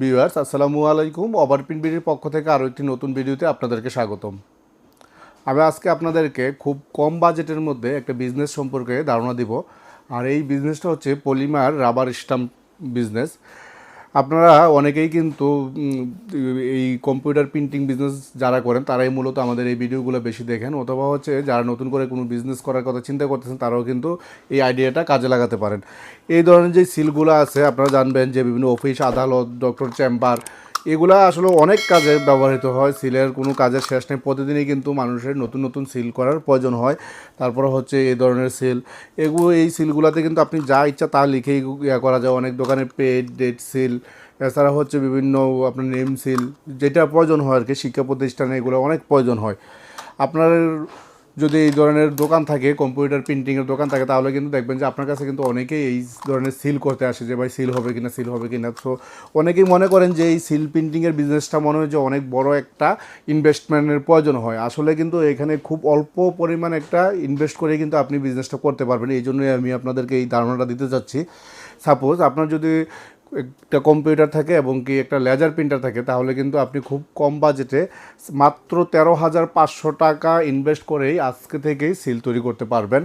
Viewers, আসসালামু আলাইকুম। ওভারপিন বিডির পক্ষ থেকে আরও একটি নতুন ভিডিওতে আপনাদেরকে স্বাগতম। আমি আজকে আপনাদেরকে খুব কম বাজেটের মধ্যে একটা বিজনেস সম্পর্কে ধারণা দিব। আর এই বিজনেসটা হচ্ছে পলিমার রাবার স্টাম্প বিজনেস। আপনারা অনেকেই কিন্তু এই কম্পিউটার প্রিন্টিং বিজনেস যারা করেন, তারাই মূলত আমাদের এই ভিডিওগুলো বেশি দেখেন। অথবা হচ্ছে যারা নতুন করে কোনো বিজনেস করার কথা চিন্তা করতেছেন, তারাও কিন্তু এই আইডিয়াটা কাজে লাগাতে পারেন। এই ধরনের যে সিলগুলো আছে, আপনারা জানবেন যে বিভিন্ন অফিস আদালত ডক্টর চেম্বার এগুলা আসলে অনেক কাজে ব্যবহৃত হয়, সিলের কোনো কাজের শেষ নেই। প্রতিদিনই কিন্তু মানুষের নতুন নতুন সিল করার প্রয়োজন হয়। তারপরে হচ্ছে এই ধরনের সিল। এগুলো এই সিলগুলোতে কিন্তু আপনি যা ইচ্ছা তা লিখেই ইয়া করা যায়। অনেক দোকানে পেড ডেট সিল, এছাড়া হচ্ছে বিভিন্ন আপনার নেম সিল, যেটা প্রয়োজন হয় আর কি, শিক্ষা প্রতিষ্ঠানে এগুলো অনেক প্রয়োজন হয়। আপনার যদি এই ধরনের দোকান থাকে কম্পিউটার প্রিন্টিংয়ের দোকান থাকে, তাহলে কিন্তু দেখবেন যে আপনার কাছে কিন্তু অনেকেই এই ধরনের সিল করতে আসে যে, ভাই সিল হবে কিনা সিল হবে কিনা? তো অনেকেই মনে করেন যে, এই সিল প্রিন্টিংয়ের বিজনেসটা মনে হয় যে অনেক বড় একটা ইনভেস্টমেন্টের প্রয়োজন হয়। আসলে কিন্তু এখানে খুব অল্প পরিমাণ একটা ইনভেস্ট করে কিন্তু আপনি বিজনেসটা করতে পারবেন। এই জন্যই আমি আপনাদেরকে এই ধারণাটা দিতে চাচ্ছি। সাপোজ আপনার যদি একটা কম্পিউটার থাকে এবং কি একটা লেজার প্রিন্টার থাকে, তাহলে কিন্তু আপনি খুব কম বাজেটে মাত্র তেরো হাজার পাঁচশো টাকা ইনভেস্ট করেই আজকে থেকেই সিল তৈরি করতে পারবেন।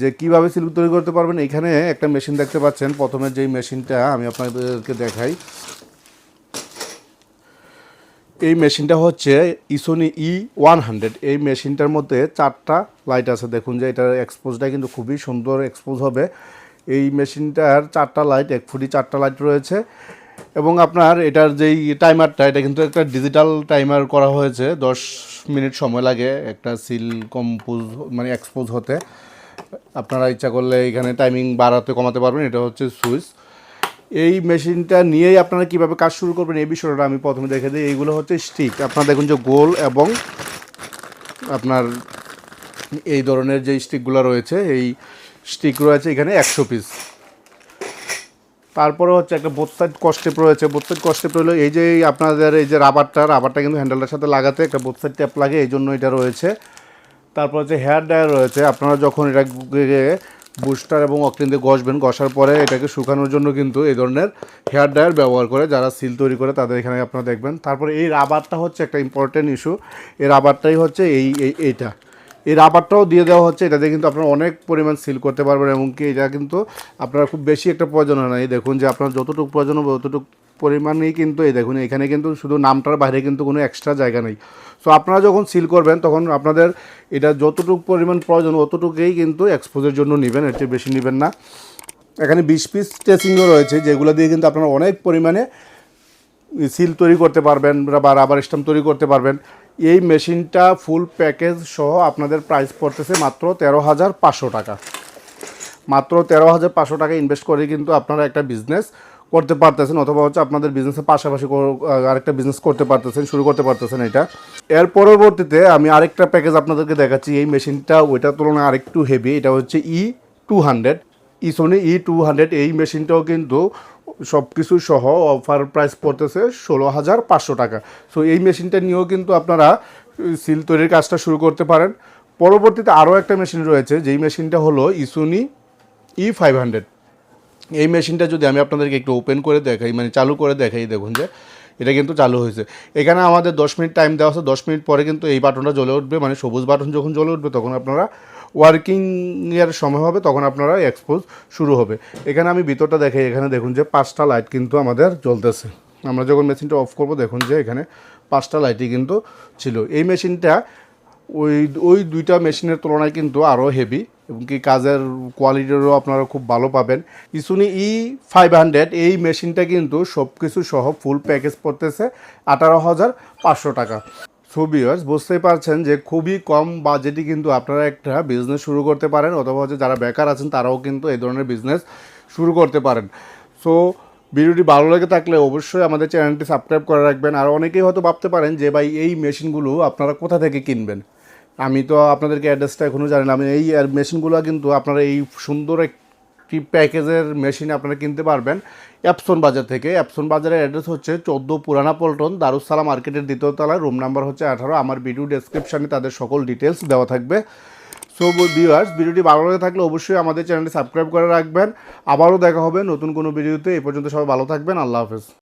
যে কীভাবে সিল তৈরি করতে পারবেন, এখানে একটা মেশিন দেখতে পাচ্ছেন। প্রথমে যেই মেশিনটা আমি আপনাদেরকে দেখাই। এই মেশিনটা হচ্ছে ইসোনি ই ওয়ান হান্ড্রেড এই মেশিনটার মধ্যে চারটা লাইট আছে। দেখুন যে এটার এক্সপোজটা কিন্তু খুবই সুন্দর এক্সপোজ হবে। এই মেশিনটার চারটা লাইট, এক ফুটি চারটা লাইট রয়েছে। এবং আপনার এটার যেই টাইমারটা, এটা কিন্তু একটা ডিজিটাল টাইমার করা হয়েছে। দশ মিনিট সময় লাগে একটা সিল কম্পোজ মানে এক্সপোজ হতে। আপনারা ইচ্ছা করলে এখানে টাইমিং বাড়াতে, কমাতে পারবেন। এটা হচ্ছে সুইচ। এই মেশিনটা নিয়েই আপনারা কীভাবে কাজ শুরু করবেন, এই বিষয়টা আমি প্রথমে দেখে দিই। এইগুলো হচ্ছে স্টিক। আপনারা দেখুন যে গোল এবং আপনার এই ধরনের যে স্টিকগুলো রয়েছে, এই স্টিক রয়েছে এখানে একশো পিস তারপরে হচ্ছে একটা বোথ সাইড কস্টেপ রয়েছে। বোথ সাইড কস্টেপ রইল এই যে আপনাদের এই যে রাবারটা রাবারটা কিন্তু হ্যান্ডেলটার সাথে লাগাতে একটা বোথ সাইড ট্যাপ লাগে, এই জন্য এটা রয়েছে। তারপর হচ্ছে হেয়ার ড্রায়ার রয়েছে। আপনারা যখন এটা বুস্টার এবং অক্টিন দিয়ে ঘষবেন, ঘষার পরে এটাকে শুকানোর জন্য কিন্তু এই ধরনের হেয়ার ড্রায়ার ব্যবহার করে, যারা সিল তৈরি করে তাদের এখানে আপনারা দেখবেন। তারপরে এই রাবারটা হচ্ছে একটা ইম্পর্টেন্ট ইস্যু এই রাবারটাই হচ্ছে এই, এইটা। এই রাবারটাও দিয়ে দেওয়া হচ্ছে, এটাতে কিন্তু আপনারা অনেক পরিমাণ সিল করতে পারবেন এবং কি এটা কিন্তু আপনার খুব বেশি একটা প্রয়োজন হয় না। এই দেখুন যে আপনার যতটুকু প্রয়োজন হবে ততটুকু পরিমাণেই কিন্তু এই দেখুন, এখানে কিন্তু শুধু নামটার বাইরে কিন্তু কোনো এক্সট্রা জায়গা নেই। সো আপনারা যখন সিল করবেন, তখন আপনাদের এটা যতটুকু পরিমাণ প্রয়োজন অতটুকুই কিন্তু এক্সপোজের জন্য নেবেন, এর চেয়ে বেশি নেবেন না। এখানে বিশ পিস স্টেচিংও রয়েছে, যেগুলো দিয়ে কিন্তু আপনারা অনেক পরিমাণে সিল তৈরি করতে পারবেন বা রাবার স্টাম্প তৈরি করতে পারবেন। এই মেশিনটা ফুল প্যাকেজ সহ আপনাদের প্রাইস পড়তেছে মাত্র তেরো হাজার পাঁচশো টাকা। মাত্র তেরো হাজার পাঁচশো টাকা ইনভেস্ট করে কিন্তু আপনারা একটা বিজনেস করতে পারতেছেন, অথবা হচ্ছে আপনাদের বিজনেসের পাশাপাশি আরেকটা বিজনেস করতে পারতেছেন, শুরু করতে পারতেছেন এটা। এর পরবর্তীতে আমি আরেকটা প্যাকেজ আপনাদেরকে দেখাচ্ছি, এই মেশিনটা ওইটার তুলনায় আরেকটু হেভি এটা হচ্ছে ই টু হান্ড্রেড ইসোনি ই টু হান্ড্রেড এই মেশিনটাও কিন্তু সব কিছু সহ অফার প্রাইস পড়তেছে ষোলো হাজার পাঁচশো টাকা। সো এই মেশিনটা নিয়েও কিন্তু আপনারা সিল তৈরির কাজটা শুরু করতে পারেন। পরবর্তীতে আরও একটা মেশিন রয়েছে, যেই মেশিনটা হলো ইসোনি ই ফাইভ হান্ড্রেড এই মেশিনটা যদি আমি আপনাদেরকে একটু ওপেন করে দেখাই মানে চালু করে দেখাই, দেখুন যে, এটা কিন্তু চালু হয়েছে। এখানে আমাদের দশ মিনিট টাইম দেওয়া আছে, দশ মিনিট পরে কিন্তু এই বাটনটা জ্বলে উঠবে মানে সবুজ বাটন যখন জ্বলে উঠবে, তখন আপনারা ওয়ার্কিং এর সময় হবে, তখন আপনারা এক্সপোজ শুরু হবে। এখানে আমি ভিতরটা দেখাই, এখানে দেখুন যে পাঁচটা লাইট কিন্তু আমাদের জ্বলতেছে। আমরা যখন মেশিনটা অফ করব, দেখুন যে এখানে পাঁচটা লাইটই কিন্তু ছিল। এই মেশিনটা ওই ওই দুইটা মেশিনের তুলনায় কিন্তু আরও হেভি এবং কি কাজের কোয়ালিটিরও আপনারা খুব ভালো পাবেন। ইসুনি ই ফাইভ হান্ড্রেড এই মেশিনটা কিন্তু সব কিছু সহ ফুল প্যাকেজ পড়তেছে আঠারো হাজার পাঁচশো টাকা। সো ভিউয়ার্স বুঝতেই পারছেন যে খুবই কম বাজেটই কিন্তু আপনারা একটা বিজনেস শুরু করতে পারেন, অথবা হচ্ছে যারা বেকার আছেন তারাও কিন্তু এই ধরনের বিজনেস শুরু করতে পারেন। সো ভিডিওটি ভালো লেগে থাকলে অবশ্যই আমাদের চ্যানেলটি সাবস্ক্রাইব করে রাখবেন, আর অনেকেই হয়তো ভাবতে পারেন যে ভাই, এই মেশিনগুলো আপনারা কোথা থেকে কিনবেন? আমি তো আপনাদেরকে অ্যাড্রেসটা এখনও জানি না, আমি এই মেশিনগুলো কিন্তু আপনারা এই সুন্দর একটি প্যাকেজের মেশিন আপনারা কিনতে পারবেন? অ্যাপসন বাজার থেকে। অ্যাপসন বাজারের অ্যাড্রেস হচ্ছে চোদ্দ পুরানা পল্টন, দারুসালাম মার্কেটের দ্বিতীয় তলায়। রুম নাম্বার হচ্ছে আঠারো। আমার ভিডিও ডেসক্রিপশানে তাদের সকল ডিটেলস দেওয়া থাকবে। সো ভিউয়ার্স ভিডিওটি ভালো লাগে থাকলে অবশ্যই আমাদের চ্যানেলটি সাবস্ক্রাইব করে রাখবেন। আবারও দেখা হবে নতুন কোনো ভিডিওতে এ পর্যন্ত সবাই ভালো থাকবেন। আল্লাহ হাফেজ।